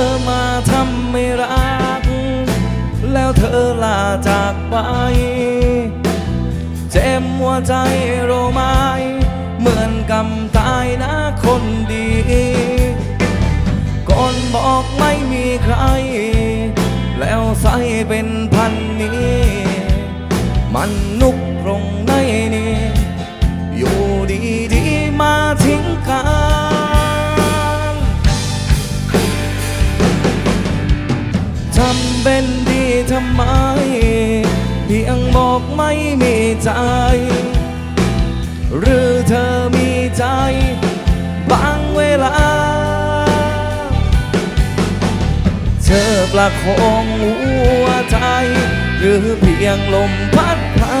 อมาทำไม่รัก แล้วเธอลาจากไป เจ็บหัวใจโรไม้เหมือนกำตายนะคนดี ก่อนบอกไม่มีใคร แล้วใส่เป็นพันนี้ มันนุกำเป็นดีทำไม เพียงบอกไม่มีใจ หรือเธอมีใจบางเวลา เธอประคองหัวใจ หรือเพียงลมพัดพา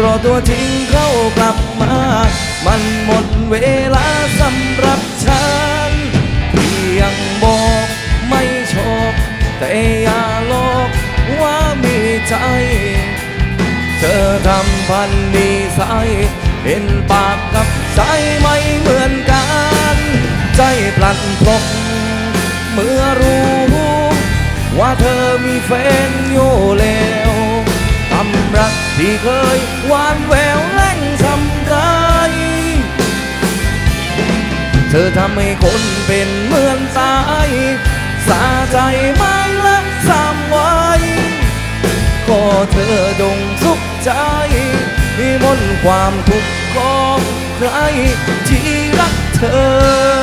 รอตัวจริงเข้ากลับมา มันหมดเวลาสำหรับฉัน เธอทำพันนิสัยเห็นปากกับใจไม่เหมือนกัน ใจพลันพลกเมื่อรู้ว่าเธอมีแฟนอยู่แล้วทำรักที่เคยหวานแววแล่งทำไรเธอทำให้คนเป็นเหมือนตายสาใจไม่ละสามไว้ก็เธอดงสุข ใจมนความทุกข์ของใครที่รักเธอ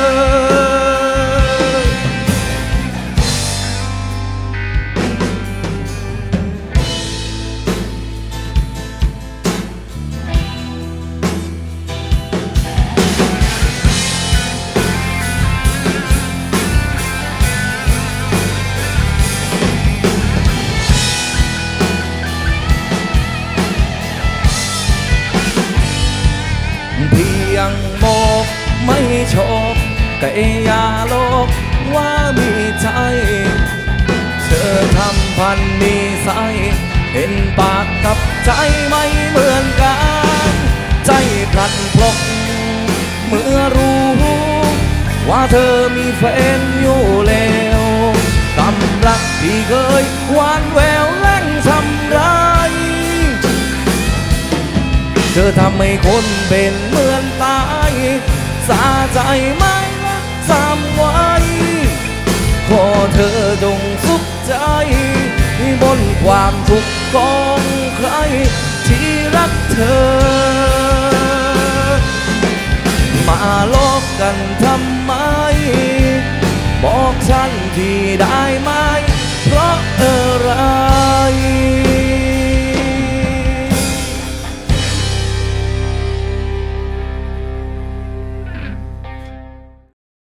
ไม่ชอบแต่อย่าหลอกว่ามีใจ เธอทำพันนิสัยเห็นปากกับใจไม่เหมือนกัน ใจพลันพลกเมื่อรู้ ว่าเธอมีแฟนอยู่แล้วกำรักที่เคยหวานแววแล่งทำร้ายเธอทำให้คนเป็นเหมือนตาย สาใจไม่ละจำไว้ขอเธอจงสุขใจ บนความทุกข์ของใคร ที่รักเธอ มาลอกกันทำไม บอกฉันที่ได้ไหม เพราะอะไร